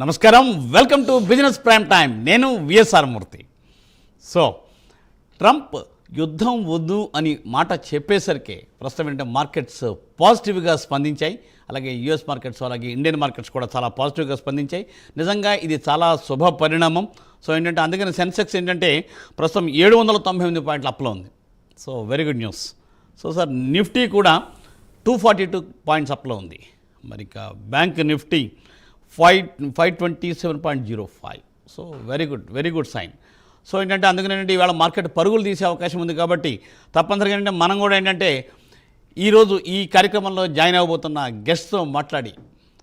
నమస్కారం. Welcome to business prime time నేను VSR Murthy so Trump యుద్ధం వద్దు అని మాట చెప్పేసరికి ప్రస్తుతం ఏంటంటే మార్కెట్స్ పాజిటివ్గా స్పందించాయి. అలాగే యుఎస్ మార్కెట్స్ అలాగే ఇండియన్ మార్కెట్స్ కూడా చాలా పాజిటివ్గా స్పందించాయి. నిజంగా ఇది చాలా శుభ పరిణామం. సో ఏంటంటే అందుకని సెన్సెక్స్ ఏంటంటే ప్రస్తుతం ఏడు వందల తొంభై ఎనిమిది పాయింట్ల అప్లో ఉంది. So very good news so sir Nifty కూడా టూ ఫార్టీ టూ పాయింట్స్ అప్లో ఉంది. మరి ఇక bank Nifty five five twenty seven point zero five so very good very good sign so ఏంటంటే అందుకని ఏంటంటే ఇవాళ మార్కెట్ పరుగులు తీసే అవకాశం ఉంది కాబట్టి తప్పనిసరిగా ఏంటంటే మనం కూడా ఏంటంటే ఈరోజు ఈ కార్యక్రమంలో జాయిన్ అవ్వబోతున్న గెస్ట్తో మాట్లాడి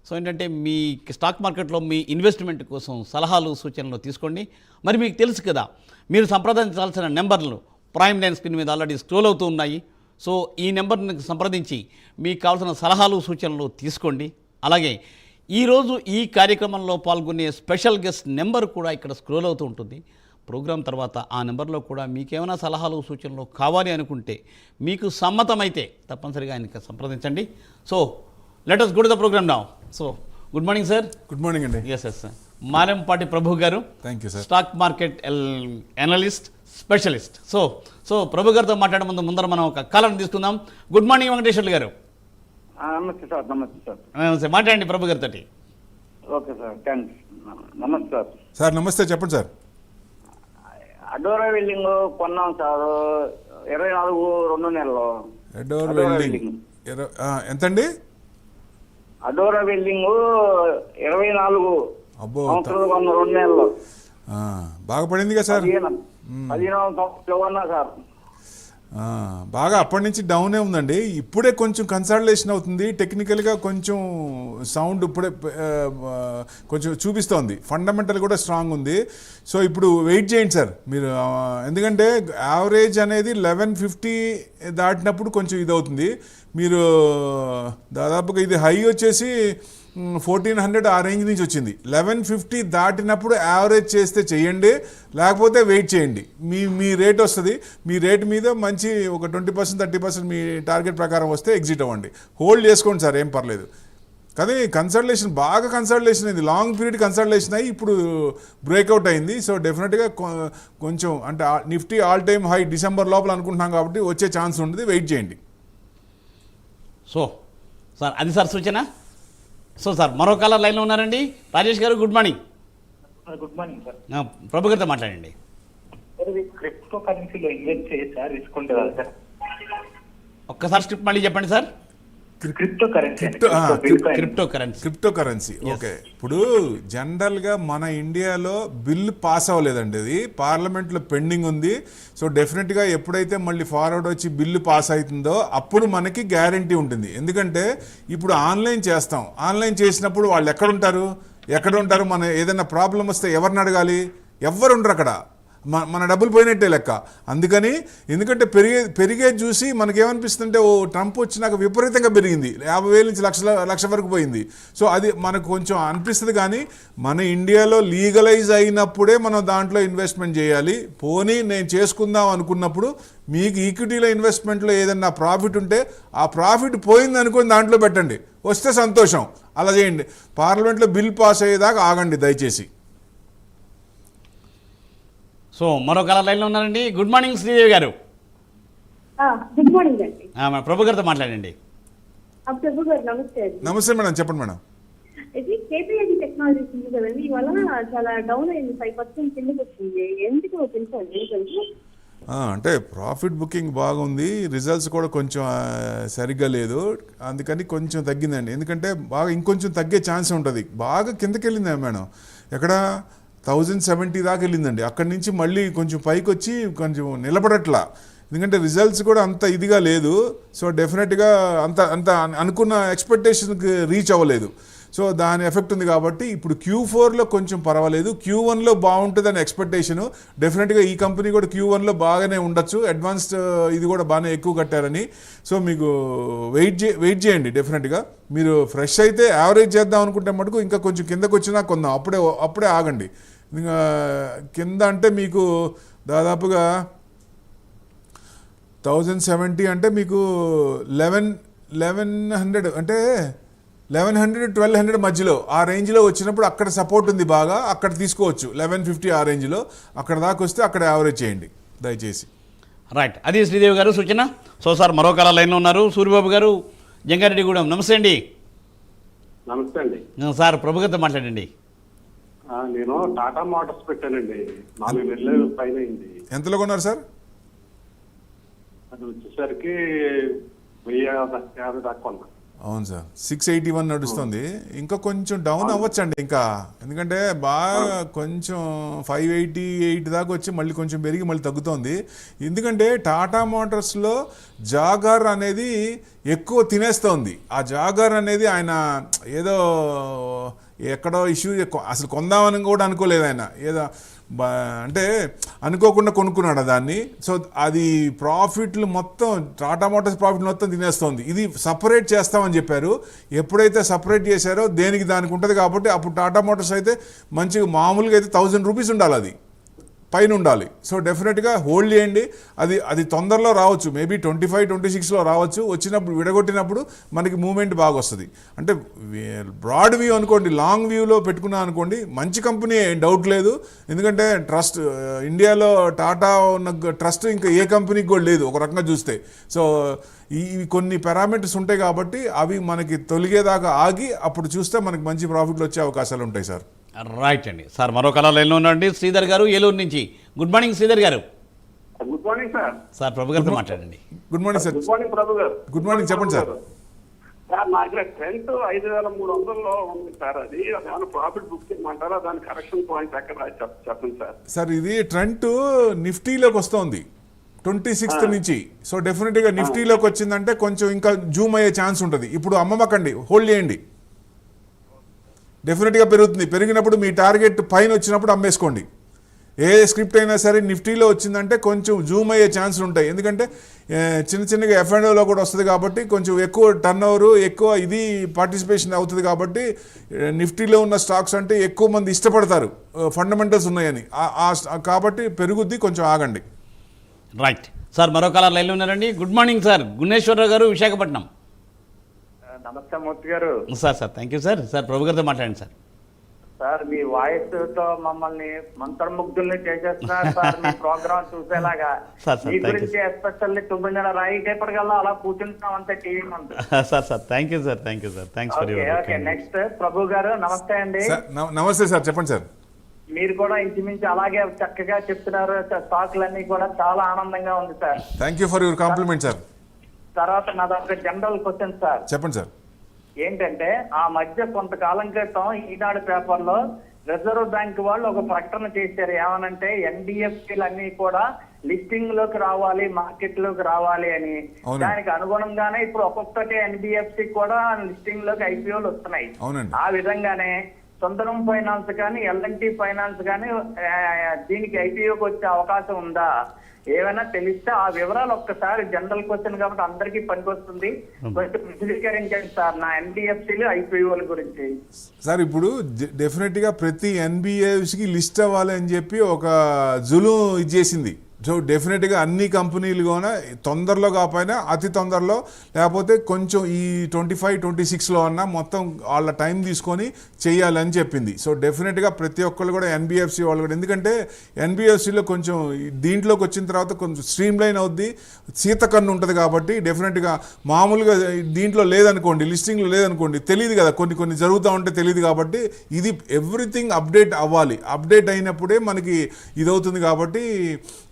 సో ఏంటంటే మీ స్టాక్ మార్కెట్లో మీ ఇన్వెస్ట్మెంట్ కోసం సలహాలు సూచనలు తీసుకోండి. మరి మీకు తెలుసు కదా మీరు సంప్రదించాల్సిన నెంబర్లు ప్రైమ్ లైన్ స్క్రీన్ మీద ఆల్రెడీ స్క్రోల్ అవుతూ ఉన్నాయి. సో ఈ నెంబర్ని సంప్రదించి మీకు కావాల్సిన సలహాలు సూచనలు తీసుకోండి. అలాగే ఈరోజు ఈ కార్యక్రమంలో పాల్గొనే స్పెషల్ గెస్ట్ నెంబర్ కూడా ఇక్కడ స్క్రోల్ అవుతూ ఉంటుంది. ప్రోగ్రాం తర్వాత ఆ నెంబర్లో కూడా మీకేమైనా సలహాలు సూచనలు కావాలి అనుకుంటే మీకు సమ్మతమైతే తప్పనిసరిగా ఆయనకి సంప్రదించండి. So let us good the program నా so good morning sir good morning అండి. Yes yes sir Marampati Prabhu గారు. Thank you sir stock market analyst specialist so so Prabhu గారితో మాట్లాడే ముందు ముందర మనం ఒక కాలం తీసుకుందాం. గుడ్ మార్నింగ్ వెంకటేశ్వర్లు గారు. నమస్తే సార్ నమస్తే సార్. నమస్తే. మాట్లాడండి ప్రభు గారితో ఓకే సార్ థ్యాంక్స్ నమస్తే సార్. సార్ నమస్తే. చెప్పండి సార్. అడోరా బిల్డింగ్ కొన్నాం సార్ ఇరవై నాలుగు రెండు నెలలు. Adora welding. ఎంతండి? అడోరా బిల్డింగ్ ఇరవై నాలుగు. అబ్బో రెండు నెలలు. ఆ, బాగా పడింది కదా సార్. పదిహేను సంవత్సరాలు సార్. బాగా అప్పటి నుంచి డౌనే ఉందండి. ఇప్పుడే కొంచెం కన్సల్టేషన్ అవుతుంది. టెక్నికల్గా కొంచెం సౌండ్ ఇప్పుడే కొంచెం చూపిస్తోంది. ఫండమెంటల్ కూడా స్ట్రాంగ్ ఉంది. సో ఇప్పుడు వెయిట్ చేయండి సార్. మీరు ఎందుకంటే యావరేజ్ అనేది లెవెన్ ఫిఫ్టీ దాటినప్పుడు కొంచెం ఇది అవుతుంది మీరు దాదాపుగా ఇది హై వచ్చేసి ఫోర్టీన్ హండ్రెడ్ ఆ రేంజ్ నుంచి వచ్చింది. లెవెన్ ఫిఫ్టీ దాటినప్పుడు యావరేజ్ చేస్తే చేయండి లేకపోతే వెయిట్ చేయండి. మీ మీ రేట్ వస్తుంది. మీ రేట్ మీద మంచి ఒక ట్వంటీ పర్సెంట్ థర్టీ పర్సెంట్ మీ టార్గెట్ ప్రకారం వస్తే ఎగ్జిట్ అవ్వండి. హోల్డ్ చేసుకోండి సార్ ఏం పర్లేదు. కానీ కన్సల్టేషన్ బాగా కన్సల్టేషన్ అయింది. లాంగ్ పీరియడ్ కన్సల్టేషన్ అయ్యి ఇప్పుడు బ్రేక్అవుట్ అయింది. సో డెఫినెట్గా కొ- కొంచెం అంటే Nifty all time high December లోపల అనుకుంటున్నాం కాబట్టి వచ్చే ఛాన్స్ ఉంటుంది వెయిట్ చేయండి. సో సార్ అది సార్ సూచన? సో సార్ మరో కాలర్ లైన్లో ఉన్నారండి. రాజేష్ గారు good morning. Good morning sir. Prabhu గారితో మాట్లాడండి. సార్ క్రిప్టో కరెన్సీలో ఇన్వెస్ట్ చేయొచ్చా రిస్క్ ఉంటుంది కదా సార్. ఒక్కసారి స్క్రిప్ట్ మళ్ళీ చెప్పండి sir. Crypto currency crypto currency crypto currency okay ఇప్పుడు జనరల్గా మన ఇండియాలో బిల్ పాస్ అవ్వలేదండి అది పార్లమెంట్లో పెండింగ్ ఉంది. సో డెఫినెట్గా ఎప్పుడైతే మళ్ళీ ఫార్వర్డ్ వచ్చి బిల్లు పాస్ అవుతుందో అప్పుడు మనకి గ్యారంటీ ఉంటుంది. ఎందుకంటే ఇప్పుడు ఆన్లైన్ చేస్తాం. ఆన్లైన్ చేసినప్పుడు వాళ్ళు ఎక్కడ ఉంటారు? ఎక్కడ ఉంటారు? మన ఏదైనా ప్రాబ్లం వస్తే ఎవరిని అడగాలి? ఎవ్వరు ఉండరు అక్కడ? మన మన డబ్బులు పోయినట్టే లెక్క. అందుకని ఎందుకంటే పెరిగే పెరిగేది చూసి మనకేమనిపిస్తుంటే ఓ ట్రంప్ వచ్చినాక విపరీతంగా పెరిగింది. యాభై వేల నుంచి లక్షల లక్ష వరకు పోయింది. సో అది మనకు కొంచెం అనిపిస్తుంది కానీ మన ఇండియాలో లీగలైజ్ అయినప్పుడే మనం దాంట్లో ఇన్వెస్ట్మెంట్ చేయాలి. పోనీ నేను చేసుకుందాం అనుకున్నప్పుడు మీకు ఈక్విటీలో ఇన్వెస్ట్మెంట్లో ఏదన్నా ప్రాఫిట్ ఉంటే ఆ ప్రాఫిట్ పోయింది అనుకుని దాంట్లో పెట్టండి. వస్తే సంతోషం. అలా చేయండి. పార్లమెంట్లో బిల్ పాస్ అయ్యేదాకా ఆగండి దయచేసి. సో మరో కాలర్ లైన్లో ఉన్నారండి. గుడ్ మార్నింగ్ శ్రీదేవి గారు. ఆ, గుడ్ మార్నింగ్ అండి. ఆ, మన ప్రభు గారితో మాట్లాడండి. ఆ, ప్రభు గారు నమస్తే మేడం చెప్పండి మేడం. ఇది కేపీఐడి టెక్నాలజీస్ ఉంది కదండి ఇవాళ చాలా డౌన్ అయింది ఫైవ్ పర్సెంట్ కిందకి వచ్చింది. ఎందుకు తెలుసండి కొంచెం ఆ, అంటే ప్రాఫిట్ బుకింగ్ బాగుంది రిజల్ట్స్ కూడా కొంచెం సరిగ్గా లేదు. అందుకని కొంచెం తగ్గిందండి. ఎందుకంటే బాగా ఇంకొంచెం తగ్గే ఛాన్స్ ఉంటుంది. బాగా కిందకి వెళ్ళింది మేడం? ఎక్కడ థౌజండ్ సెవెంటీ దాకా వెళ్ళిందండి. అక్కడి నుంచి మళ్ళీ కొంచెం పైకి వచ్చి కొంచెం నిలబడట్లా. ఎందుకంటే రిజల్ట్స్ కూడా అంత ఇదిగా లేదు. సో డెఫినెట్గా అంత అంత అనుకున్న ఎక్స్పెక్టేషన్కి రీచ్ అవ్వలేదు. సో దాని ఎఫెక్ట్ ఉంది కాబట్టి ఇప్పుడు క్యూ ఫోర్లో కొంచెం పర్వాలేదు. క్యూ వన్లో బాగుంటుందని ఎక్స్పెక్టేషను డెఫినెట్గా ఈ కంపెనీ కూడా క్యూ వన్లో బాగానే ఉండొచ్చు. అడ్వాన్స్డ్ uh, ఇది కూడా బాగానే ఎక్కువ కట్టారని. సో మీకు వెయిట్ చే వెయిట్ చేయండి డెఫినెట్గా మీరు ఫ్రెష్ అయితే యావరేజ్ చేద్దాం అనుకుంటే మటుకు ఇంకా కొంచెం కిందకు వచ్చినా కొందాం. అప్పుడే అప్పుడే ఆగండి. ఇంకా కింద అంటే మీకు దాదాపుగా థౌజండ్ సెవెంటీ అంటే మీకు లెవెన్ లెవెన్ హండ్రెడ్ అంటే లెవెన్ హండ్రెడ్ ట్వెల్వ్ హండ్రెడ్ మధ్యలో ఆ రేంజ్లో వచ్చినప్పుడు అక్కడ సపోర్ట్ ఉంది బాగా అక్కడ తీసుకోవచ్చు. లెవెన్ ఫిఫ్టీ ఆ రేంజ్లో. అక్కడ దాకా వస్తే అక్కడ యావరేజ్ చేయండి దయచేసి. రైట్ అది శ్రీదేవి గారు సూచన? సో సార్ మరో కాల లైన్లో ఉన్నారు. సూర్యబాబు గారు జంగారెడ్డిగూడెం. నమస్తే అండి. నమస్తే అండి. సార్ ప్రభుగారితో మాట్లాడండి. ఆ, నేను టాటా మోటార్స్ పెట్టానండి. నాలుగు నెలలు పైన అయింది. ఎంతలో కొన్నారు సార్? అది వచ్చేసరికి వెయ్యి యాభై యాభై దాకా కొన్నా. అవును సార్. సిక్స్ ఎయిటీ వన్ నడుస్తుంది. ఇంకా కొంచెం డౌన్ అవ్వచ్చండి ఇంకా. ఎందుకంటే బాగా కొంచెం ఫైవ్ ఎయిటీ ఎయిట్ దాకా వచ్చి మళ్ళీ కొంచెం పెరిగి మళ్ళీ తగ్గుతోంది. ఎందుకంటే టాటా మోటార్స్లో జాగర్ అనేది ఎక్కువ తినేస్తోంది. ఆ జాగర్ అనేది ఆయన ఏదో ఎక్కడో ఇష్యూ అసలు కొందామని కూడా అనుకోలేదు ఆయన. ఏదో అంటే అనుకోకుండా కొనుక్కున్నాడు దాన్ని? సో అది ప్రాఫిట్లు మొత్తం టాటా మోటార్స్ ప్రాఫిట్ మొత్తం తినేస్తోంది. ఇది సపరేట్ చేస్తామని చెప్పారు. ఎప్పుడైతే సపరేట్ చేశారో దేనికి దానికి ఉంటుంది కాబట్టి అప్పుడు టాటా మోటార్స్ అయితే మంచిగా మామూలుగా అయితే థౌజండ్ రూపీస్ ఉండాలి అది. పైన ఉండాలి సో డెఫినెట్గా హోల్డ్ చేయండి. అది అది తొందరలో రావచ్చు. మేబీ ట్వంటీ ఫైవ్ ట్వంటీ సిక్స్లో రావచ్చు. వచ్చినప్పుడు విడగొట్టినప్పుడు మనకి మూమెంట్ బాగా వస్తుంది అంటే బ్రాడ్ వ్యూ అనుకోండి లాంగ్ వ్యూలో పెట్టుకున్నా అనుకోండి మంచి కంపెనీ డౌట్ లేదు. ఎందుకంటే ట్రస్ట్ ఇండియాలో టాటా ఉన్న ట్రస్ట్ ఇంకా ఏ కంపెనీకి కూడా లేదు ఒక రకంగా చూస్తే. సో ఈ ఇవి కొన్ని పారామీటర్స్ ఉంటాయి కాబట్టి అవి మనకి తొలిగేదాకా ఆగి అప్పుడు చూస్తే మనకి మంచి ప్రాఫిట్లు వచ్చే అవకాశాలు ఉంటాయి సార్. రైట్ అండి. సార్ మరో లైన్లో ఉన్నారండి శ్రీధర్ గారు ఏలూరు నుంచి. గుడ్ మార్నింగ్ శ్రీధర్ గారు. గుడ్ మార్నింగ్ సార్ సార్ ప్రభుగారితో మాట్లాడండి. Good morning sir good morning Prabhu గారు. Good morning, చెప్పండి సార్. సార్ నా దగ్గర ట్రెంట్ ఐదు వేల మూడు వందల్లో ఉంది సార్. అది అదేమైనా ప్రాఫిట్ బుక్ చేయమంటారా? దాని కరెక్షన్ పాయింట్ ఎక్కడ చెప్- చెప్పండి సార్. సార్ ఇది ట్రెంట్ నిఫ్టీలోకి వస్తోంది. ట్వంటీ సిక్స్త్ నుంచి. సో డెఫినెట్గా నిఫ్టీలోకి వచ్చిందంటే కొంచెం ఇంకా జూమ్ అయ్యే ఛాన్స్ ఉంటుంది. ఇప్పుడు అమ్మమకండి హోల్డ్ చేయండి. డెఫినెట్గా పెరుగుతుంది. పెరిగినప్పుడు మీ టార్గెట్ పైన వచ్చినప్పుడు అమ్మేసుకోండి. ఏ స్క్రిప్ట్ అయినా సరే నిఫ్టీలో వచ్చిందంటే కొంచెం జూమ్ అయ్యే ఛాన్సులు ఉంటాయి. ఎందుకంటే చిన్న చిన్నగా ఎఫ్ఎండ్ఓలో కూడా వస్తుంది కాబట్టి కొంచెం ఎక్కువ టర్న్ ఎక్కువ ఇది పార్టిసిపేషన్ అవుతుంది కాబట్టి నిఫ్టీలో ఉన్న స్టాక్స్ అంటే ఎక్కువ మంది ఇష్టపడతారు. ఫండమెంటల్స్ ఉన్నాయని. కాబట్టి పెరుగుద్ది కొంచెం ఆగండి. రైట్ సార్ మరో లైన్లో ఉన్నారండి. గుడ్ మార్నింగ్ సార్ గుణేశ్వరరావు గారు విశాఖపట్నం. నమస్తే Murthy garu. Sir sir thank you sir. Sir ప్రభుగారితో మాట్లాడండి సార్. సార్ మీ వాయిస్తో మమ్మల్ని మంత్రముగ్ధుల్ని చేసేస్తున్నారు సార్. మీ ప్రోగ్రామ్ చూసేలాగా. సార్, సార్, మీ గురించి ఎస్పెషల్లీ తొమ్మిదిన్నర రాయికేపటికల్లా అలా కూర్చుంటాం అంతే టీవీ ముందు. Sir sir thank you sir thank you sir. Thanks for okay okay your next Prabhu గారు నమస్తే అండి. నమస్తే సార్ చెప్పండి సార్. మీరు కూడా ఇంచుమించు అలాగే చక్కగా చెప్తున్నారు స్టాక్లన్నీ కూడా చాలా ఆనందంగా ఉంది sir. Thank you for your compliment sir తర్వాత నా దగ్గర జనరల్ క్వశ్చన్ సార్. చెప్పండి సార్. ఏంటంటే ఆ మధ్య కొంతకాలం క్రితం ఈనాడు పేపర్లో రిజర్వ్ బ్యాంక్ వాళ్ళు ఒక ప్రకటన చేశారు ఏమనంటే ఎన్డిఎఫ్సీలు అన్ని కూడా లిస్టింగ్లోకి రావాలి మార్కెట్లోకి రావాలి అని. దానికి అనుగుణంగానే ఇప్పుడు ఒక్కొక్కటి ఎన్బిఎఫ్సి కూడా లిస్టింగ్లోకి ఐపీఓలు వస్తున్నాయి. ఆ విధంగానే సుందరం ఫైనాన్స్ కానీ ఎల్ఎన్టీ ఫైనాన్స్ కానీ దీనికి ఐపీఓకి వచ్చే అవకాశం ఉందా? ఏమైనా తెలిస్తే ఆ వివరాలు ఒక్కసారి జనరల్ క్వశ్చన్ కాబట్టి అందరికీ పనికొస్తుంది. విశదీకరించండి సార్ నా ఎన్బిఎఫ్సిలు ఐపీఓల గురించి. సార్ ఇప్పుడు డె- డెఫినెట్గా ప్రతి ఎన్బిఎఫ్సికి లిస్ట్ అవ్వాలి అని చెప్పి ఒక జులు ఇచ్చేసింది. సో డెఫినెట్గా అన్ని కంపెనీలు కూడా తొందరలో కాకపోయినా అతి తొందరలో లేకపోతే కొంచెం ఈ ట్వంటీ ఫైవ్ ట్వంటీ సిక్స్లో అన్నా మొత్తం వాళ్ళ టైం తీసుకొని చేయాలని చెప్పింది. సో డెఫినెట్గా ప్రతి ఒక్కళ్ళు కూడా ఎన్బిఎఫ్సి వాళ్ళు కూడా. ఎందుకంటే ఎన్బిఎఫ్సిలో కొంచెం దీంట్లోకి వచ్చిన తర్వాత కొంచెం స్ట్రీమ్ లైన్ అవుద్ది. సీతకన్ను ఉంటుంది కాబట్టి డెఫినెట్గా మామూలుగా దీంట్లో లేదనుకోండి లిస్టింగ్లో లేదనుకోండి తెలియదు కదా. కొన్ని కొన్ని జరుగుతూ ఉంటే తెలియదు కాబట్టి ఇది ఎవ్రీథింగ్ అప్డేట్ అవ్వాలి. అప్డేట్ అయినప్పుడే మనకి ఇది అవుతుంది కాబట్టి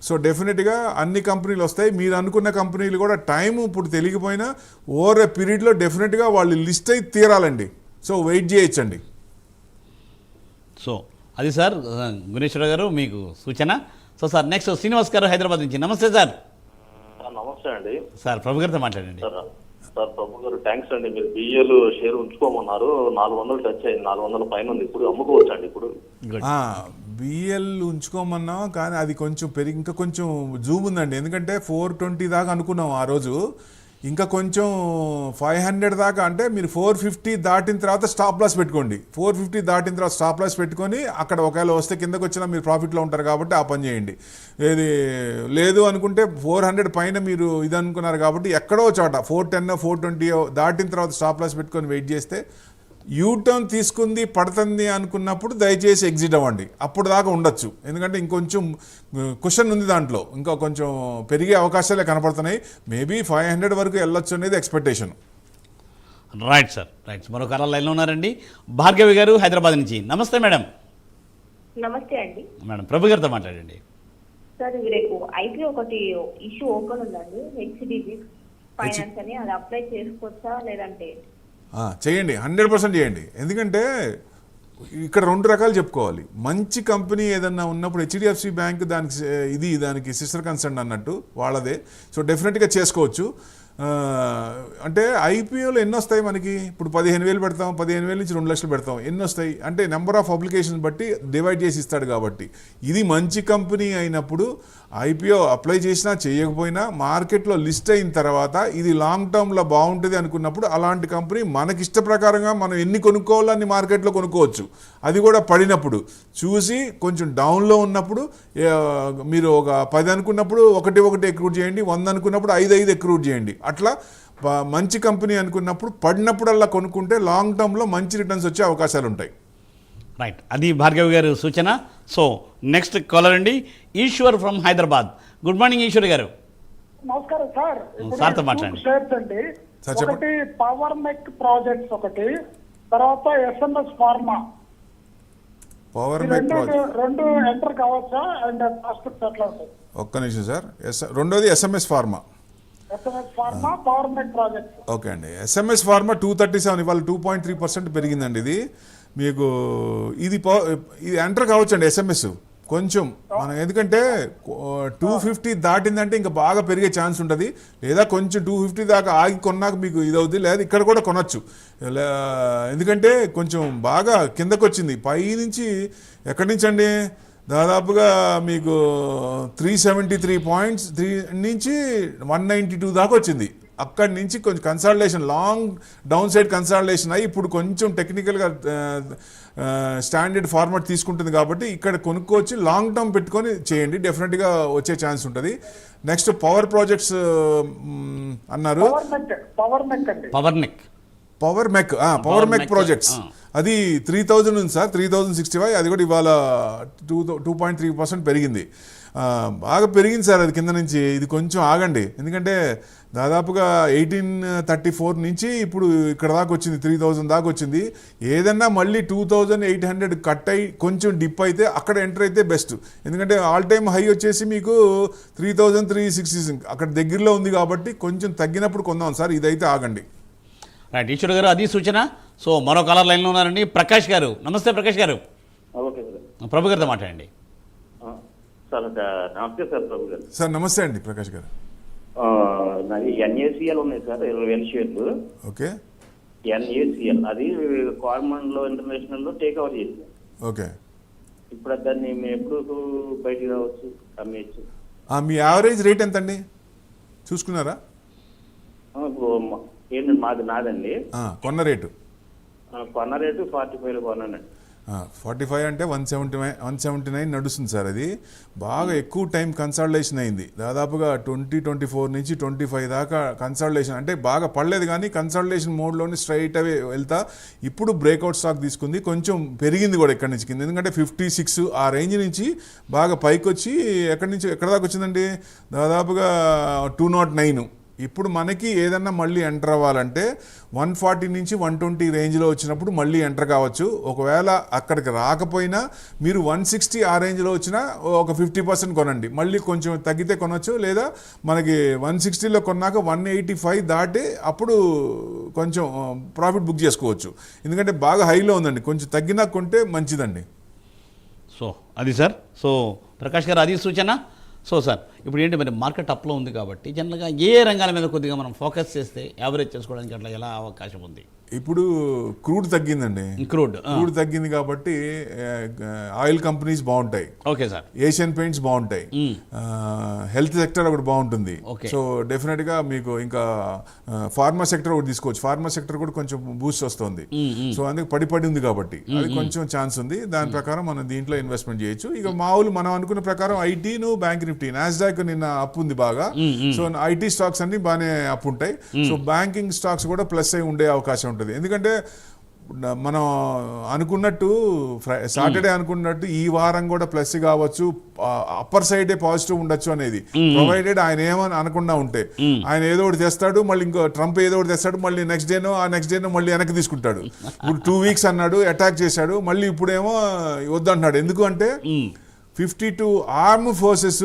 సో డెఫినెట్గా అన్ని కంపెనీలు వస్తాయి. మీరు అనుకున్న కంపెనీలు కూడా టైం ఇప్పుడు తెలియకపోయినా ఓవర్ ఎ పీరియడ్లో డెఫినెట్గా వాళ్ళు లిస్ట్ అయి తీరాలండి. సో వెయిట్ చేయొచ్చండి. సో అది సార్ గుణేశ్వరరావు గారు మీకు సూచన. సో సార్ నెక్స్ట్ శ్రీనివాస్ గారు హైదరాబాద్ నుంచి. నమస్తే సార్. సార్ నమస్తే అండి. సార్ ప్రభు గారితో మాట్లాడండి. సార్ ప్రభు గారు థ్యాంక్స్ అండి. మీరు బిఏలు షేర్ ఉంచుకోమన్నారు. నాలుగు వందలు టచ్ అయింది. నాలుగు వందల పైన ఉంది. ఇప్పుడు అమ్ముకోవచ్చు అండి ఇప్పుడు బిఎల్ ఉంచుకోమన్నాం కానీ అది కొంచెం పెరిగి ఇంకా కొంచెం జూమ్ ఉందండి. ఎందుకంటే ఫోర్ ట్వంటీ దాకా అనుకున్నాం ఆ రోజు. ఇంకా కొంచెం ఫైవ్ హండ్రెడ్ దాకా అంటే మీరు ఫోర్ ఫిఫ్టీ దాటిన తర్వాత స్టాప్ లాస్ పెట్టుకోండి. ఫోర్ ఫిఫ్టీ దాటిన తర్వాత స్టాప్ లాస్ పెట్టుకొని అక్కడ ఒకవేళ వస్తే కిందకు వచ్చినా మీరు ప్రాఫిట్లో ఉంటారు కాబట్టి ఆ పని చేయండి. ఏది లేదు అనుకుంటే ఫోర్ హండ్రెడ్ పైన మీరు ఇది అనుకున్నారు కాబట్టి ఎక్కడో చోట ఫోర్ టెన్ ఫోర్ ట్వంటీ దాటిన తర్వాత స్టాప్ లాస్ పెట్టుకొని వెయిట్ చేస్తే యూటర్న్ తీసుకుంది పడుతుంది అనుకున్నప్పుడు దయచేసి ఎగ్జిట్ అవ్వండి. అప్పుడు దాకా ఉండొచ్చు. ఎందుకంటే ఇంకొంచెం క్వశ్చన్ ఉంది దాంట్లో. ఇంకా కొంచెం పెరిగే అవకాశాలే కనపడుతున్నాయి. మేబీ ఫైవ్ హండ్రెడ్ వరకు వెళ్ళొచ్చు అనేది ఎక్స్పెక్టేషన్ రైట్ సార్ రైట్ మరో కలర్ లైన్లో ఉన్నారండి. భార్గవి గారు హైదరాబాద్ నుంచి. నమస్తే మేడం. నమస్తే అండి. మేడం ప్రభు గారితో మాట్లాడండి. సార్ ఇది రేపు ఐపీ ఒకటి ఇష్యూ ఓపెన్ ఉందండి. హెచ్డిబి ఫైనాన్స్ అని అది అప్లై చేసుకోవచ్చా లేదంటే చేయండి హండ్రెడ్ పర్సెంట్ చేయండి. ఎందుకంటే ఇక్కడ రెండు రకాలు చెప్పుకోవాలి. మంచి కంపెనీ ఏదన్నా ఉన్నప్పుడు హెచ్డిఎఫ్సి బ్యాంక్ దానికి ఇది దానికి సిస్టర్ కన్సర్న్ అన్నట్టు వాళ్ళదే. సో డెఫినెట్గా చేసుకోవచ్చు. అంటే ఐపీఓలు ఎన్ని వస్తాయి మనకి? ఇప్పుడు పదిహేను వేలు పెడతాం పదిహేను వేలు నుంచి రెండు లక్షలు పెడతాం. ఎన్ని వస్తాయి? అంటే నెంబర్ ఆఫ్ అప్లికేషన్ బట్టి డివైడ్ చేసి ఇస్తాడు కాబట్టి. ఇది మంచి కంపెనీ అయినప్పుడు ఐపీఓ అప్లై చేసినా చేయకపోయినా మార్కెట్లో లిస్ట్ అయిన తర్వాత ఇది లాంగ్ టర్మ్లో బాగుంటుంది అనుకున్నప్పుడు అలాంటి కంపెనీ మనకి ఇష్ట ప్రకారంగా మనం ఎన్ని కొనుక్కోవాలని మార్కెట్లో కొనుక్కోవచ్చు. అది కూడా పడినప్పుడు. చూసి కొంచెం డౌన్లో ఉన్నప్పుడు మీరు ఒక పది అనుకున్నప్పుడు ఒకటి ఒకటి ఎక్రూట్ చేయండి వంద అనుకున్నప్పుడు ఐదు ఐదు ఎక్రూట్ చేయండి. అట్లా మంచి కంపెనీ అనుకున్నప్పుడు పడినప్పుడల్లా కొనుక్కుంటే లాంగ్ టర్మ్లో మంచి రిటర్న్స్ వచ్చే అవకాశాలు ఉంటాయి. రైట్ అది భార్గవి గారు సూచన. సో నెక్స్ట్ కాలర్ అండి. Eshwar from Hyderabad good morning Eshwar గారు. నమస్కారం సార్. సార్తో మాట్లాడండి. షేర్స్ అండి. సార్ చెప్పండి. ఒకటి పవర్ మెక్ ప్రాజెక్ట్స్ ఒకటి తర్వాత ఎస్ఎంఎస్ ఫార్మా పవర్ మెక్ రెండు ఎంటర్ కావచ్చా? అండ్ ప్రాస్పెక్ట్స్ ఎట్లా ఉంటాయి ఒక్క నిమిషం సార్. ఎస్ రెండోది ఎస్ఎంఎస్ ఫార్మా ఓకే అండి. SMS pharma two thirty seven ఇవాళ టూ పాయింట్ త్రీ పర్సెంట్ పెరిగిందండి ఇది. మీకు ఇది ఇది ఎంటర్ కావచ్చండి ఎస్ఎంఎస్ కొంచెం మనం ఎందుకంటే టూ ఫిఫ్టీ దాటిందంటే ఇంకా బాగా పెరిగే ఛాన్స్ ఉంటుంది. లేదా కొంచెం టూ ఫిఫ్టీ దాకా ఆగి కొన్నాక మీకు ఇది అవుతుంది లేదా ఇక్కడ కూడా కొనొచ్చు. లే- ఎందుకంటే కొంచెం బాగా కిందకు వచ్చింది పై నుంచి ఎక్కడి నుంచి అండి దాదాపుగా మీకు three seventy three points three నుంచి వన్ నైంటీ టూ దాకా వచ్చింది. అక్కడి నుంచి కొంచెం consultation long down side consultation అయ్యి ఇప్పుడు కొంచెం టెక్నికల్గా స్టాండర్డ్ ఫార్మాట్ తీసుకుంటుంది కాబట్టి ఇక్కడ కొనుక్కోవచ్చు లాంగ్ టర్మ్ పెట్టుకొని చేయండి. డెఫినెట్గా వచ్చే ఛాన్స్ ఉంటుంది. నెక్స్ట్ పవర్ ప్రాజెక్ట్స్ అన్నారు. పవర్ అండి. Power neck power mech power mech projects. అది త్రీ థౌజండ్ ఉంది sir three thousand sixty five అది కూడా ఇవాళ two two point three percent పెరిగింది. బాగా పెరిగింది సార్ అది కింద నుంచి. ఇది కొంచెం ఆగండి. ఎందుకంటే దాదాపుగా ఎయిటీన్ థర్టీ ఫోర్ నుంచి ఇప్పుడు ఇక్కడ దాకా వచ్చింది త్రీ థౌజండ్ దాకా వచ్చింది. ఏదన్నా మళ్ళీ two thousand eight hundred cut అయ్యి కొంచెం డిప్ అయితే అక్కడ ఎంటర్ అయితే బెస్ట్ ఎందుకంటే ఆల్ టైమ్ హై వచ్చేసి మీకు త్రీ థౌజండ్ త్రీ సిక్స్టీ అక్కడ దగ్గరలో ఉంది కాబట్టి కొంచెం తగ్గినప్పుడు కొందాం సార్ ఇదైతే ఆగండి. రైట్ ఈశ్వర్ గారు అది సూచన. సో మరో కలర్ లైన్లో ఉన్నారండి. ప్రకాష్ గారు. నమస్తే ప్రకాష్ గారు. Okay sir. ప్రభు గారితో మాట్లాడండి. సార్ నమస్తే సార్ ప్రభు గారు. సార్ నమస్తే అండి ప్రకాష్ గారు. ఆ, నాది ఎన్ఏసిఎల్ ఉన్నాయి సార్ ఇరవై వేల షేర్లు ఓకే. ఎన్ఏసిఎల్ అది కార్మన్లో ఇంటర్నేషనల్లో టేక్ ఓవర్ చేసింది. ఓకే. ఇప్పుడు దాన్ని మేము ఎప్పుడు బయటికి రావచ్చు అమ్మేయచ్చు. మీ యావరేజ్ రేట్ ఎంత అండి చూసుకున్నారా ఏంటండి మాది నాదండి? కొన్న రేటు. కొన్న రేటు ఫార్టీ ఫైవ్ కొన్నానండి. ఫార్టీ ఫైవ్ అంటే one seventy nine one seventy nine నడుస్తుంది సార్ అది. బాగా ఎక్కువ టైం కన్సల్టేషన్ అయింది. దాదాపుగా ట్వంటీ ట్వంటీ ఫోర్ నుంచి ట్వంటీ ఫైవ్ దాకా కన్సల్టేషన్ అంటే బాగా పడలేదు కానీ కన్సల్టేషన్ మోడ్లోనే స్ట్రైట్ అవే వెళ్తా. ఇప్పుడు బ్రేక్అవుట్ స్టాక్ తీసుకుంది. కొంచెం పెరిగింది కూడా ఎక్కడి నుంచి కింద. ఎందుకంటే ఫిఫ్టీ సిక్స్ ఆ రేంజ్ నుంచి బాగా పైకి వచ్చి ఎక్కడి నుంచి ఎక్కడ దాకా వచ్చిందండి? దాదాపుగా టూ నాట్ నైన్ ఇప్పుడు మనకి ఏదన్నా మళ్ళీ ఎంటర్ అవ్వాలంటే వన్ ఫార్టీ నుంచి వన్ ట్వంటీ రేంజ్లో వచ్చినప్పుడు మళ్ళీ ఎంటర్ కావచ్చు. ఒకవేళ అక్కడికి రాకపోయినా మీరు వన్ సిక్స్టీ ఆ రేంజ్లో వచ్చినా ఒక ఫిఫ్టీ పర్సెంట్ కొనండి. మళ్ళీ కొంచెం తగ్గితే కొనొచ్చు లేదా మనకి వన్ సిక్స్టీలో కొన్నాక వన్ ఎయిటీ ఫైవ్ దాటి అప్పుడు కొంచెం ప్రాఫిట్ బుక్ చేసుకోవచ్చు. ఎందుకంటే బాగా హైలో ఉందండి. కొంచెం తగ్గినా కొంటే మంచిదండి. సో అది సార్. సో ప్రకాష్ గారు అది సూచన? సో సార్ ఇప్పుడు ఏంటి మరి మార్కెట్ అప్లో ఉంది కాబట్టి జనరల్గా ఏ రంగాల మీద కొద్దిగా మనం ఫోకస్ చేస్తే యావరేజ్ చేసుకోవడానికి అట్లా ఎలా అవకాశం ఉంది? ఇప్పుడు క్రూడ్ తగ్గిందండి. క్రూడ్ క్రూడ్ తగ్గింది కాబట్టి ఆయిల్ కంపెనీస్ బాగుంటాయి. Okay sir. ఏషియన్ పెయింట్స్ బాగుంటాయి. హెల్త్ సెక్టర్ ఒకటి బాగుంటుంది. సో డెఫినెట్గా మీకు ఇంకా ఫార్మా సెక్టర్ ఒకటి తీసుకోవచ్చు. ఫార్మా సెక్టర్ కూడా కొంచెం బూస్ట్ వస్తుంది. సో అందుకే పడి పడి ఉంది కాబట్టి. అది కొంచెం ఛాన్స్ ఉంది. దాని ప్రకారం మనం దీంట్లో ఇన్వెస్ట్మెంట్ చేయొచ్చు. ఇక మామూలు మనం అనుకున్న ప్రకారం ఐటీను బ్యాంక్ నిఫ్టీ నాస్డాక్ నిన్న అప్పు ఉంది బాగా. సో ఐటీ స్టాక్స్ అన్ని బాగానే అప్పు ఉంటాయి. సో బ్యాంకింగ్ స్టాక్స్ కూడా ప్లస్ అయి ఉండే అవకాశం ఉంటుంది. ఎందుకంటే మనం అనుకున్నట్టు ఫ్రై- సాటర్డే అనుకున్నట్టు ఈ వారం కూడా ప్లస్ కావచ్చు అప్పర్ సైడే పాజిటివ్ ఉండొచ్చు అనేది. ప్రొవైడెడ్ ఆయన ఏమని అనకుండా ఉంటే. ఆయన ఏదో ఒకటి తెస్తాడు మళ్ళీ ఇంకో ట్రంప్ ఏదో ఒకటి తెస్తాడు మళ్ళీ నెక్స్ట్ డేనో ఆ నెక్స్ట్ డేనో మళ్ళీ వెనక్కి తీసుకుంటాడు. ఇప్పుడు టూ వీక్స్ అన్నాడు అటాక్ చేశాడు మళ్ళీ ఇప్పుడేమో వద్దంటున్నాడు. ఎందుకు అంటే ఫిఫ్టీ టూ ఆర్మ్ ఫోర్సెస్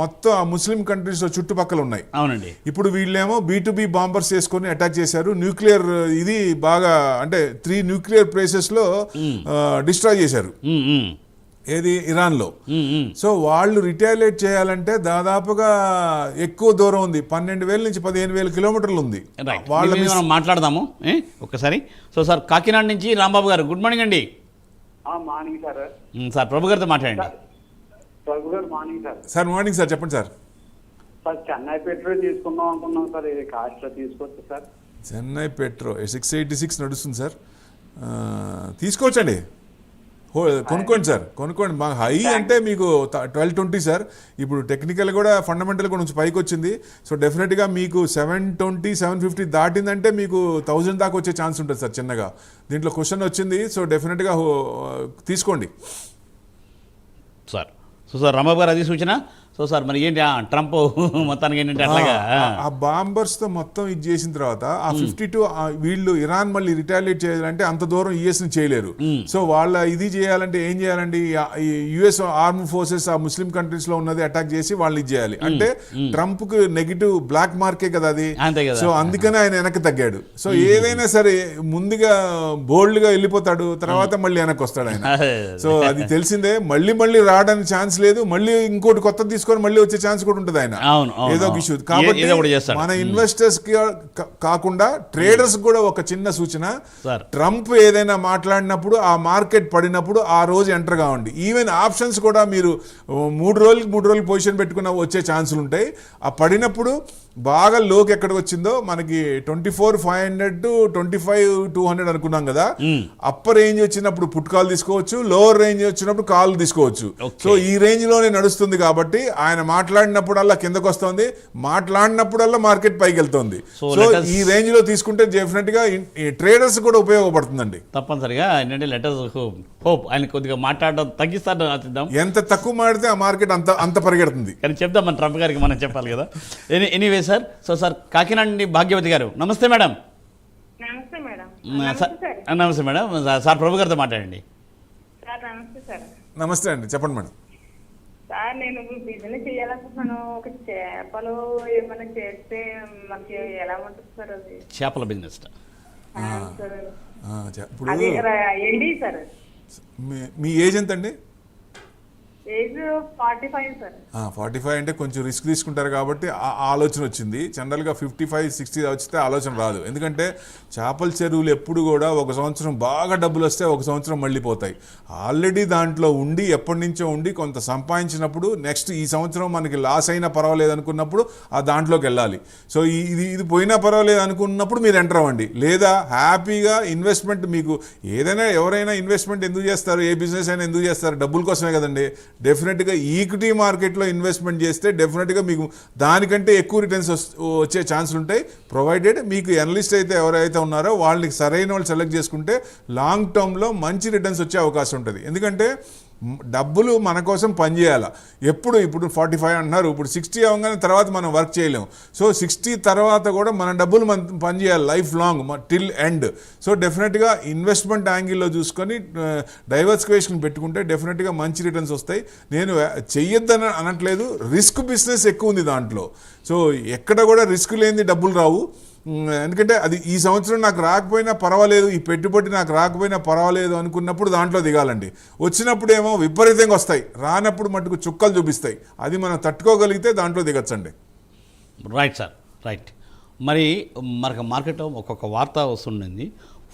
మొత్తం ఆ ముస్లిం కంట్రీస్ చుట్టుపక్కల ఉన్నాయి. అవునండి. ఇప్పుడు వీళ్ళేమో బీ టు బీ బాంబర్స్ చేసుకొని అటాక్ చేశారు. న్యూక్లియర్ ఇది బాగా అంటే త్రీ న్యూక్లియర్ ప్లేసెస్లో డిస్ట్రాయ్ చేశారు. ఏది? ఇరాన్లో ఉమ్, ఉమ్. సో వాళ్ళు రిటాలియేట్ చేయాలంటే దాదాపుగా ఎక్కువ దూరం ఉంది. పన్నెండు వేల నుంచి పదిహేను వేల కిలోమీటర్లు ఉంది. వాళ్ళ మనం మాట్లాడదాము ఏ? ఒక్కసారి. సో సార్ కాకినాడ నుంచి రాంబాబు గారు గుడ్ మార్నింగ్ అండి. Morning sir. సార్ ప్రభు గారితో మాట్లాడండి. Raghu garu morning sir. Sir morning sir చెప్పండి సార్. సార్ చెన్నై పెట్రోల్ తీసుకుందాం అనుకున్నాం సార్ ఇది తీసుకోవచ్చు sir. Chennai petro six eighty six నడుస్తుంది సార్. తీసుకోవచ్చండి. హో కొనుక్కోండి సార్ కొనుక్కోండి. మా హై అంటే మీకు ట్వెల్వ్ ట్వంటీ సార్. ఇప్పుడు టెక్నికల్ కూడా ఫండమెంటల్ కూడా కొంచెం పైకి వచ్చింది. సో డెఫినెట్గా మీకు సెవెన్ ట్వంటీ సెవెన్ ఫిఫ్టీ దాటిందంటే మీకు థౌజండ్ దాకా వచ్చే ఛాన్స్ ఉంటుంది సార్ చిన్నగా. దీంట్లో క్వశ్చన్ వచ్చింది. సో డెఫినెట్గా తీసుకోండి. సార్. సో సార్ రాంబాబు గారు అది సూచన. సో సార్ మరి ఏంటి ట్రంప్ మొత్తానికి ఏంటంటే అట్లాగా? ఆ- ఆ బాంబర్స్తో మొత్తం ఇది చేసిన తర్వాత ఆ ఫిఫ్టీ టూ వీళ్ళు ఇరాన్ మళ్ళీ రిటాలియేట్ చేయాలంటే అంత దూరం యుఎస్ని చేయలేరు. సో వాళ్ళ ఇది చేయాలంటే ఏం చేయాలండి? యుఎస్ ఆర్మ్ ఫోర్సెస్ ఆ ముస్లిం కంట్రీస్లో ఉన్నది అటాక్ చేసి వాళ్ళు ఇది చేయాలి. అంటే ట్రంప్కు నెగిటివ్ బ్లాక్ మార్కే కదా అది. సో అందుకనే ఆయన వెనక్కి తగ్గాడు. సో ఏదైనా సరే ముందుగా బోల్డ్గా వెళ్ళిపోతాడు తర్వాత మళ్ళీ వెనక్కి వస్తాడు ఆయన. సో అది తెలిసిందే. మళ్ళీ మళ్ళీ రావడానికి ఛాన్స్ లేదు. మళ్ళీ ఇంకోటి కొత్త తీసుకొని మళ్ళీ వచ్చే ఛాన్స్ కూడా ఉంటుంది ఆయన ఏదో ఒక. ఇష్యూ కాబట్టి. మన ఇన్వెస్టర్స్కి కాకుండా ట్రేడర్స్ కూడా ఒక చిన్న సూచన. ట్రంప్ ఏదైనా మాట్లాడినప్పుడు ఆ మార్కెట్ పడినప్పుడు ఆ రోజు ఎంటర్ కావండి ఈవెన్ ఆప్షన్స్ కూడా మీరు మూడు రోజులకి మూడు రోజులు పొజిషన్ పెట్టుకున్న వచ్చే ఛాన్సులు ఉంటాయి ఆ పడినప్పుడు బాగా లోకి ఎక్కడికి వచ్చిందో మనకి twenty four five hundred to twenty five two hundred అనుకున్నాం కదా. అప్పర్ రేంజ్ వచ్చినప్పుడు పుట్ కాల్ తీసుకోవచ్చు లోవర్ రేంజ్ వచ్చినప్పుడు కాల్ తీసుకోవచ్చు. సో ఈ రేంజ్లోనే నడుస్తుంది కాబట్టి ఆయన మాట్లాడినప్పుడల్లా కిందకు వస్తుంది మాట్లాడినప్పుడల్లా మార్కెట్ పైకి వెళ్తుంది సో ఈ రేంజ్లో తీసుకుంటే డెఫినెట్గా ట్రేడర్స్ కూడా ఉపయోగపడుతుందండి. తప్పనిసరిగా ఏంటంటే లెటర్స్ హోప్ ఆయన కొద్దిగా మాట్లాడడం తగ్గిస్తారని ఆశిద్దాం. ఎంత తక్కువ మాడితే ఆ మార్కెట్ అంత అంత పరిగెడుతుంది. కానీ చెప్దాం మన ట్రంప్ గారికి మనం చెప్పాలి కదా. Any anyway sir. So sir Kakinada నుండి భాగ్యవతి గారు. నమస్తే మేడం. నమస్తే మేడం. Sir sir. నమస్తే మేడం. సార్- సార్ ప్రభు గారితో మాట్లాడండి. సార్ నమస్తే సార్. నమస్తే అండి. చెప్పండి మేడం. సార్ నేను బిజినెస్ చేయాలనుకుంటున్నాను. ఒక చేపలు ఏమైనా చేస్తే మనకి ఎలా ఉంటుంది సార్ అది? చేపల బిజినెస్. ఇప్పుడు ఏంటి సార్ మీ- మీ ఏజ్ ఎంత అండి ఫార్టీ ఫైవ్ అంటే కొంచెం రిస్క్ తీసుకుంటారు కాబట్టి ఆ ఆలోచన వచ్చింది. జనరల్గా ఫిఫ్టీ ఫైవ్ సిక్స్టీ వచ్చితే ఆలోచన రాదు. ఎందుకంటే చేపల చెరువులు ఎప్పుడు కూడా ఒక సంవత్సరం బాగా డబ్బులు వస్తే ఒక సంవత్సరం మళ్ళీ పోతాయి. ఆల్రెడీ దాంట్లో ఉండి ఎప్పటి నుంచో ఉండి కొంత సంపాదించినప్పుడు నెక్స్ట్ ఈ సంవత్సరం మనకి లాస్ అయినా పర్వాలేదు అనుకున్నప్పుడు ఆ దాంట్లోకి వెళ్ళాలి. సో ఇది ఇది పోయినా పర్వాలేదు అనుకున్నప్పుడు మీరు ఎంటర్ అవ్వండి. లేదా హ్యాపీగా ఇన్వెస్ట్మెంట్ మీకు ఏదైనా ఎవరైనా ఇన్వెస్ట్మెంట్ ఎందుకు చేస్తారు? ఏ బిజినెస్ అయినా ఎందుకు చేస్తారు? డబ్బుల కోసమే కదండి. డెఫినెట్గా ఈక్విటీ మార్కెట్లో ఇన్వెస్ట్మెంట్ చేస్తే డెఫినెట్గా మీకు దానికంటే ఎక్కువ రిటర్న్స్ వచ్చే ఛాన్సులు ఉంటాయి. ప్రొవైడెడ్ మీకు ఎనలిస్ట్ అయితే ఎవరైతే ఉన్నారో వాళ్ళకి సరైన వాళ్ళు సెలెక్ట్ చేసుకుంటే లాంగ్ టర్మ్లో మంచి రిటర్న్స్ వచ్చే అవకాశం ఉంటుంది. ఎందుకంటే డబ్బులు మన కోసం పనిచేయాలి? ఎప్పుడు? ఇప్పుడు ఫార్టీ ఫైవ్ అంటున్నారు. ఇప్పుడు సిక్స్టీ అవగానే తర్వాత మనం వర్క్ చేయలేము. సో సిక్స్టీ తర్వాత కూడా మన డబ్బులు మన పనిచేయాలి life long till end. So డెఫినెట్గా ఇన్వెస్ట్మెంట్ యాంగిల్లో చూసుకొని డైవర్సిఫికేషన్ పెట్టుకుంటే డెఫినెట్గా మంచి రిటర్న్స్ వస్తాయి. నేను చెయ్యొద్దని అనట్లేదు. రిస్క్ బిజినెస్ ఎక్కువ ఉంది దాంట్లో. సో ఎక్కడ కూడా రిస్క్ లేనిది డబ్బులు రావు. ఎందుకంటే అది ఈ సంవత్సరం నాకు రాకపోయినా పర్వాలేదు ఈ పెట్టుబడి నాకు రాకపోయినా పర్వాలేదు అనుకున్నప్పుడు దాంట్లో దిగాలండి. వచ్చినప్పుడు ఏమో విపరీతంగా వస్తాయి రానప్పుడు మటుకు చుక్కలు చూపిస్తాయి. అది మనం తట్టుకోగలిగితే దాంట్లో దిగచ్చండి. రైట్ సార్ రైట్ మరి మనకు మార్కెట్లో ఒక్కొక్క వార్త వస్తుండింది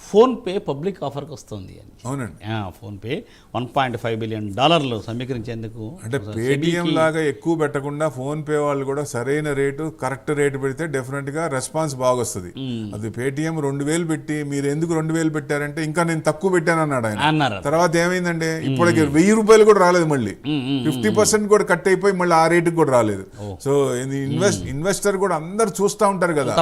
ఫోన్పే పబ్లిక్ ఆఫర్కి వస్తుంది అని. అవునండి. PhonePe one point five billion డాలర్లు సమీకరించేందుకు అంటే పేటిఎం లాగా ఎక్కువ పెట్టకుండా ఫోన్ పే వాళ్ళు కూడా సరైన రేటు కరెక్ట్ రేటు పెడితే డెఫినెట్గా రెస్పాన్స్ బాగా వస్తుంది అది పేటిఎం రెండు వేలు పెట్టి మీరు ఎందుకు రెండు వేలు పెట్టారంటే ఇంకా నేను తక్కువ పెట్టాను అన్నాడు ఆయన. అన్నారు. తర్వాత ఏమైందండి ఇప్పటికి వెయ్యి రూపాయలు కూడా రాలేదు మళ్ళీ. ఫిఫ్టీ పర్సెంట్ కూడా కట్ అయిపోయి మళ్ళీ ఆ రేటుకి కూడా రాలేదు. సో ఇన్వెస్ట్ ఇన్వెస్టర్ కూడా అందరు చూస్తూ ఉంటారు కదా.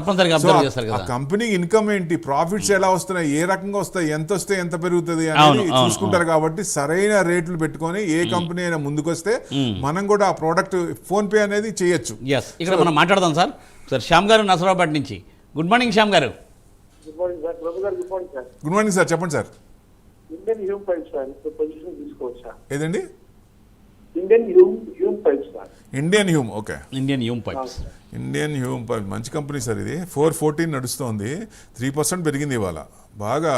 కంపెనీ ఇన్కమ్ ఏంటి? ప్రాఫిట్స్ ఎలా వస్తున్నాయి? ఏ రకంగా వస్తాయి ఎంత వస్తే ఎంత పెరుగుతుంది అనేది అవును, చూసుకుంటారు కాబట్టి సరైన రేట్లు పెట్టుకొని ఏ కంపెనీ అయినా ముందుకొస్తే మనం కూడా ఆ ప్రోడక్ట్ ఫోన్ పే అనేది చేయొచ్చు. ఇక్కడ మనం మాట్లాడదాం సార్. సార్ శ్యామ్ గారు నసరాబాద్ నుంచి. గుడ్ మార్నింగ్ శ్యామ్ గారు. గుడ్ మార్నింగ్ సార్ చెప్పండి sir Indian Hume pipe sir ఇప్పుడు పొజిషన్ తీసుకోవచ్చా ఏదండి? Indian Hume Hume pipe sir Indian Hume okay Indian Hume pipes Indian Hume pipe మంచి కంపెనీ సార్ ఇది. ఫోర్ ఫోర్టీన్ నడుస్తోంది. త్రీ పర్సెంట్ పెరిగింది ఇవాళ. బాగా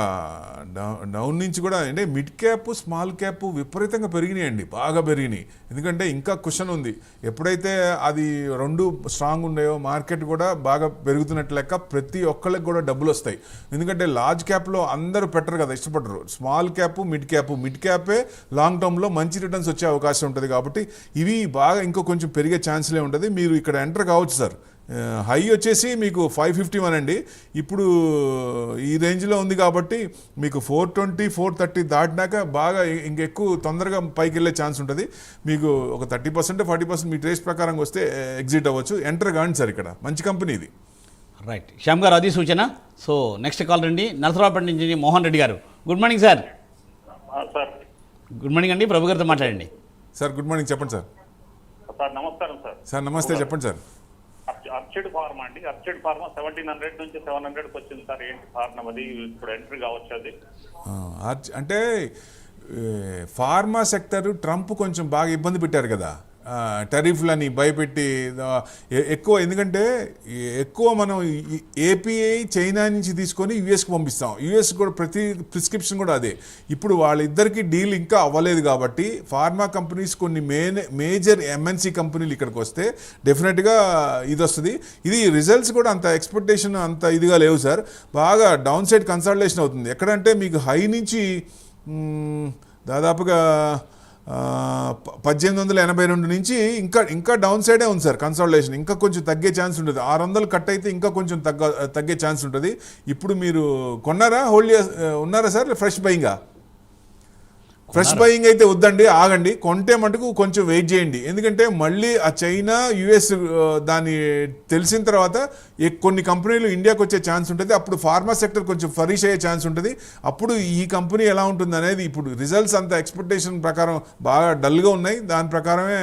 డౌ- డౌన్ నుంచి కూడా అంటే మిడ్ క్యాప్ స్మాల్ క్యాప్ విపరీతంగా పెరిగినాయండి బాగా పెరిగినాయి. ఎందుకంటే ఇంకా క్వశ్చన్ ఉంది ఎప్పుడైతే అది రెండు స్ట్రాంగ్ ఉన్నాయో మార్కెట్ కూడా బాగా పెరుగుతున్నట్టు లెక్క ప్రతి ఒక్కళ్ళకి కూడా డబ్బులు వస్తాయి. ఎందుకంటే లార్జ్ క్యాప్లో అందరూ పెట్టరు కదా ఇష్టపడరు. Small cap mid cap mid క్యాపే long టర్మ్లో మంచి రిటర్న్స్ వచ్చే అవకాశం ఉంటుంది కాబట్టి ఇవి బాగా ఇంకో కొంచెం పెరిగే ఛాన్స్లే ఉంటుంది. మీరు ఇక్కడ ఎంటర్ కావచ్చు సార్. హై వచ్చేసి మీకు ఫైవ్ ఫిఫ్టీ వన్ అండి. ఇప్పుడు ఈ రేంజ్లో ఉంది కాబట్టి మీకు ఫోర్ ట్వంటీ ఫోర్ థర్టీ దాటినాక బాగా ఇంకెక్కువ తొందరగా పైకి వెళ్ళే ఛాన్స్ ఉంటుంది. మీకు ఒక థర్టీ పర్సెంట్ ఫార్టీ పర్సెంట్ మీ ట్రేస్ ప్రకారం వస్తే ఎగ్జిట్ అవ్వచ్చు. ఎంటర్ కాండి సార్ ఇక్కడ. మంచి కంపెనీ ఇది. రైట్. శ్యామ్ గారు అది సూచన. సో నెక్స్ట్ కాల్ రండి. నరసరావుపేట నుంచి మోహన్ రెడ్డి గారు. Good morning sir. Sir. Good morning అండి. ప్రభు గారితో మాట్లాడండి. Sir good morning. చెప్పండి సార్. సార్ నమస్కారం సార్. సార్ నమస్తే. చెప్పండి సార్. అర్చిడ్ ఫార్మా అండి. అర్చిడ్ ఫార్మా సెవెంటీన్ హండ్రెడ్ నుంచి సెవెన్ హండ్రెడ్కి వచ్చింది సార్ ఏంటి కారణం అది? ఇప్పుడు ఎంట్రీ కావచ్చు అది. అంటే ఫార్మా సెక్టర్ ట్రంప్ కొంచెం బాగా ఇబ్బంది పెట్టారు కదా. టరీఫ్లని భయపెట్టి ఎక్కువ ఎందుకంటే ఎక్కువ మనం ఏపీఐ చైనా నుంచి తీసుకొని యుఎస్కి పంపిస్తాం. యుఎస్ కూడా ప్రతి ప్రిస్క్రిప్షన్ కూడా అదే. ఇప్పుడు వాళ్ళిద్దరికీ డీల్ ఇంకా అవ్వలేదు కాబట్టి ఫార్మా కంపెనీస్ కొన్ని మేనే మేజర్ ఎంఎన్సీ కంపెనీలు ఇక్కడికి వస్తే డెఫినెట్గా ఇది వస్తుంది ఇది రిజల్ట్స్ కూడా అంత ఎక్స్పెక్టేషన్ అంత ఇదిగా లేవు సార్. బాగా డౌన్ సైడ్ కన్సల్టేషన్ అవుతుంది. ఎక్కడంటే మీకు హై నుంచి దాదాపుగా పద్దెనిమిది వందల ఎనభై రెండు నుంచి ఇంకా ఇంకా డౌన్ సైడే ఉంది సార్ కన్సల్టేషన్ ఇంకా కొంచెం తగ్గే ఛాన్స్ ఉంటుంది. ఆరు వందలు కట్ అయితే ఇంకా కొంచెం తగ్గ తగ్గే ఛాన్స్ ఉంటుంది. ఇప్పుడు మీరు కొన్నారా? హోల్డ్ ఉన్నారా సార్? ఫ్రెష్ బయింగా ఫ్రెష్ బయింగ్ అయితే వద్దండి ఆగండి. కొంటే మటుకు కొంచెం వెయిట్ చేయండి. ఎందుకంటే మళ్ళీ ఆ చైనా యుఎస్ దాన్ని తెలిసిన తర్వాత కొన్ని కంపెనీలు ఇండియాకి వచ్చే ఛాన్స్ ఉంటుంది. అప్పుడు ఫార్మా సెక్టర్ కొంచెం ఫరీష్ అయ్యే ఛాన్స్ ఉంటుంది. అప్పుడు ఈ కంపెనీ ఎలా ఉంటుంది అనేది ఇప్పుడు రిజల్ట్స్ అంత ఎక్స్పెక్టేషన్ ప్రకారం బాగా డల్గా ఉన్నాయి. దాని ప్రకారమే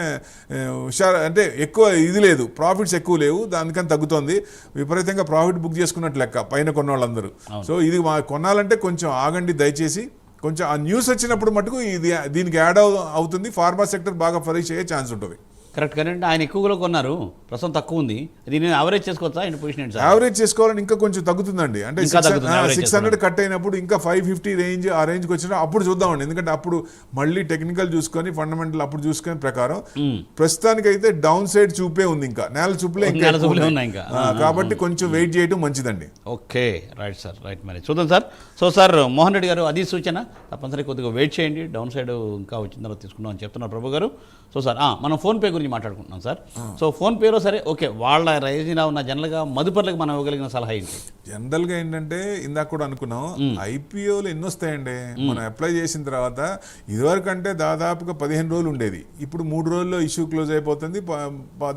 హుషారు అంటే ఎక్కువ ఇది లేదు. ప్రాఫిట్స్ ఎక్కువ లేవు. దానికని తగ్గుతోంది. విపరీతంగా ప్రాఫిట్ బుక్ చేసుకున్నట్టు లెక్క పైన కొన్న వాళ్ళందరూ సో ఇది కొనాలంటే కొంచెం ఆగండి దయచేసి. కొంచెం ఆ న్యూస్ వచ్చినప్పుడు మటుకు ఇది దీనికి యాడ్ అవుతుంది. ఫార్మా సెక్టర్ బాగా ఫరీష్ అయ్యే ఛాన్స్ ఉంటుంది. కరెక్ట్ కరెంట్ ఆయన ఎక్కువగా కొన్నారు. ప్రస్తుతం తక్కువ ఉంది. దీన్ని అవరేజ్ చేసుకోవచ్చా? ఆయన పొజిషన్ ఏంటి సార్? యావరేజ్ చేసుకోవాలని ఇంకా కొంచెం తగ్గుతుందండి. అంటే సిక్స్ హండ్రెడ్ కట్ అయినప్పుడు ఇంకా ఫైవ్ ఫిఫ్టీ రేంజ్ ఆ రేంజ్కి వచ్చినా అప్పుడు చూద్దామండి. ఎందుకంటే అప్పుడు మళ్ళీ టెక్నికల్ చూసుకొని ఫండమెంటల్ అప్పుడు చూసుకొని ప్రకారం ప్రస్తుతానికైతే డౌన్ సైడ్ చూపే ఉంది ఇంకా. నేల చూపులే ఇంకా కాబట్టి కొంచెం వెయిట్ చేయడం మంచిదండి. ఓకే రైట్ సార్ రైట్ మరి. చూద్దాం sir so sir Mohan Reddy గారు అది సూచన తప్పనిసరి కొద్దిగా వెయిట్ చేయండి. డౌన్ సైడ్ ఇంకా వచ్చిన తర్వాత తీసుకుందాం అని చెప్తున్నారు ప్రభు గారు. సో సార్ ఆ, మనం ఫోన్పే గురించి మాట్లాడుకుంటున్నాం సార్. సో ఫోన్పేలో సరే ఓకే వాళ్ళ రైజినా ఉన్న జనరల్గా మదుపర్లకు మనం ఇవ్వగలిగిన సలహా ఏంటి? జనరల్గా ఏంటంటే ఇందాక కూడా అనుకున్నాం ఐపీఓలు ఎన్ని వస్తాయండి? మనం అప్లై చేసిన తర్వాత ఇదివరకు అంటే దాదాపుగా పదిహేను రోజులు ఉండేది. ఇప్పుడు మూడు రోజుల్లో ఇష్యూ క్లోజ్ అయిపోతుంది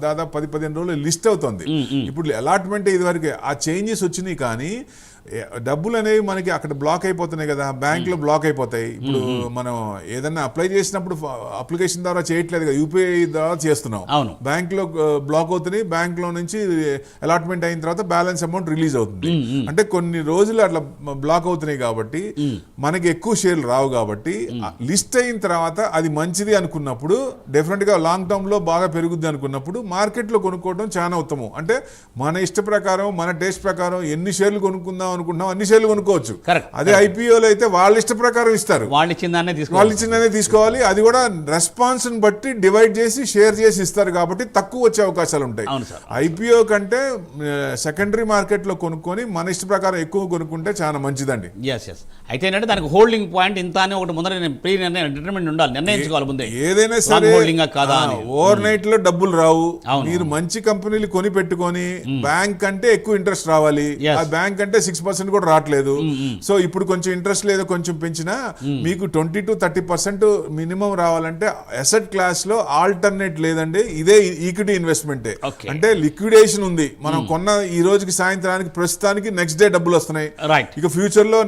దాదాపు పది పదిహేను రోజులు లిస్ట్ అవుతుంది. ఇప్పుడు అలాట్మెంట్ ఇదివరకే. ఆ చేంజెస్ వచ్చినాయి కానీ డబ్బులు అనేవి మనకి అక్కడ బ్లాక్ అయిపోతున్నాయి కదా బ్యాంక్లో బ్లాక్ అయిపోతాయి. ఇప్పుడు మనం ఏదన్నా అప్లై చేసినప్పుడు అప్లికేషన్ ద్వారా చేయట్లేదు కదా యూపీఐ ద్వారా చేస్తున్నాం. అవును. బ్యాంక్లో బ్లాక్ అవుతున్నాయి బ్యాంక్లో నుంచి అలాట్మెంట్ అయిన తర్వాత బ్యాలెన్స్ అమౌంట్ రిలీజ్ అవుతుంది. అంటే కొన్ని రోజులు అట్లా బ్లాక్ అవుతున్నాయి కాబట్టి మనకి ఎక్కువ షేర్లు రావు కాబట్టి లిస్ట్ అయిన తర్వాత అది మంచిది అనుకున్నప్పుడు డెఫినెట్గా లాంగ్ టర్మ్లో బాగా పెరుగుద్ది అనుకున్నప్పుడు మార్కెట్లో కొనుక్కోవడం చాలా ఉత్తమం. అంటే మన ఇష్ట ప్రకారం మన టేస్ట్ ప్రకారం ఎన్ని షేర్లు కొనుక్కుందాం అనుకుంటున్నాం అన్ని షేర్లు కొనుక్కోవచ్చు. అదే ఐపీఓలో అయితే వాళ్ళ ఇష్ట ప్రకారం ఇస్తారు. వాళ్ళు ఇచ్చిన దాన్నే వాళ్ళు తీసుకోవాలి ఇచ్చినదే తీసుకోవాలి. అది కూడా రెస్పాన్స్ బట్టి డివైడ్ చేసి షేర్ చేసి ఇస్తారు కాబట్టి తక్కువ వచ్చే అవకాశాలు ఉంటాయి. ఐపీఓ కంటే సెకండరీ మార్కెట్లో కొనుక్కొని మన ఇష్ట ప్రకారం ఎక్కువ కొనుక్కుంటే చాలా మంచిదండి. ఎస్ ఎస్ అయితే ఏంటంటే దానికి హోల్డింగ్ పాయింట్ ఇంత అని ఒకటి ముందర ప్రీ నిర్ణయం డిటర్మెంట్ ఉండాలి నిర్ణయించుకోవాలి ముందే. ఏదైనా సరే ఆ కాదా. ఓవర్ నైట్లో డబ్బులు రావు. మీరు మంచి కంపెనీలు కొని పెట్టుకొని బ్యాంక్ అంటే ఎక్కువ ఇంట్రెస్ట్ రావాలి. ఆ బ్యాంక్ అంటే సిక్స్ పర్సెంట్ కూడా రావట్లేదు. సో ఇప్పుడు కొంచెం ఇంట్రెస్ట్ లేదో కొంచెం పెంచినా మీకు twenty to thirty percent minimum రావాలంటే అసెట్ క్లాస్లో ఆల్టర్నేట్ లేదండి ఇదే ఈక్విటీ ఇన్వెస్ట్మెంటే. అంటే లిక్విడేషన్ ఉంది. మనం కొన్న ఈ రోజుకి సాయంత్రానికి ప్రస్తుతానికి నెక్స్ట్ డే డబ్బులు వస్తున్నాయి. ఇక ఫ్యూచర్లో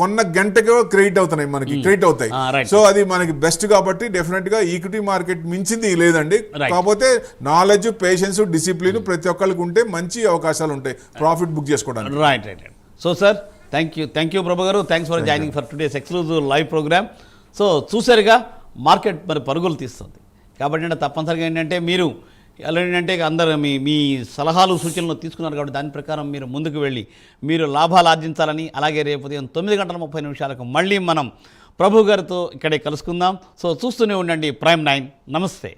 కొన్న గంటకు క్రెడిట్ అవుతున్నాయి మనకి క్రెడిట్ అవుతాయి. సో అది మనకి బెస్ట్ కాబట్టి డెఫినెట్గా ఈక్విటీ మార్కెట్ మించింది లేదండి. కాకపోతే నాలెడ్జ్ పేషెన్స్ డిసిప్లిన్ ప్రతి ఒక్కరికి ఉంటే మంచి అవకాశాలు ఉంటాయి. ప్రాఫిట్ బుక్ చేసుకోవడానికి. Right right so sir thank you thank you Prabhu గారు thanks for joining for today's exclusive live program so చూసారుగా మార్కెట్ మరి పరుగులు తీస్తుంది. కాబట్టి అంటే తప్పనిసరిగా ఏంటంటే మీరు ఎలా ఏంటంటే అందరు మీ మీ సలహాలు సూచనలు తీసుకున్నారు కాబట్టి దాని ప్రకారం మీరు ముందుకు వెళ్ళి మీరు లాభాలు ఆర్జించాలని అలాగే రేపు ఉదయం తొమ్మిది గంటల ముప్పై నిమిషాలకు మళ్ళీ మనం ప్రభు గారితో ఇక్కడే కలుసుకుందాం. సో చూస్తూనే ఉండండి. ప్రైమ్ నైన్ నమస్తే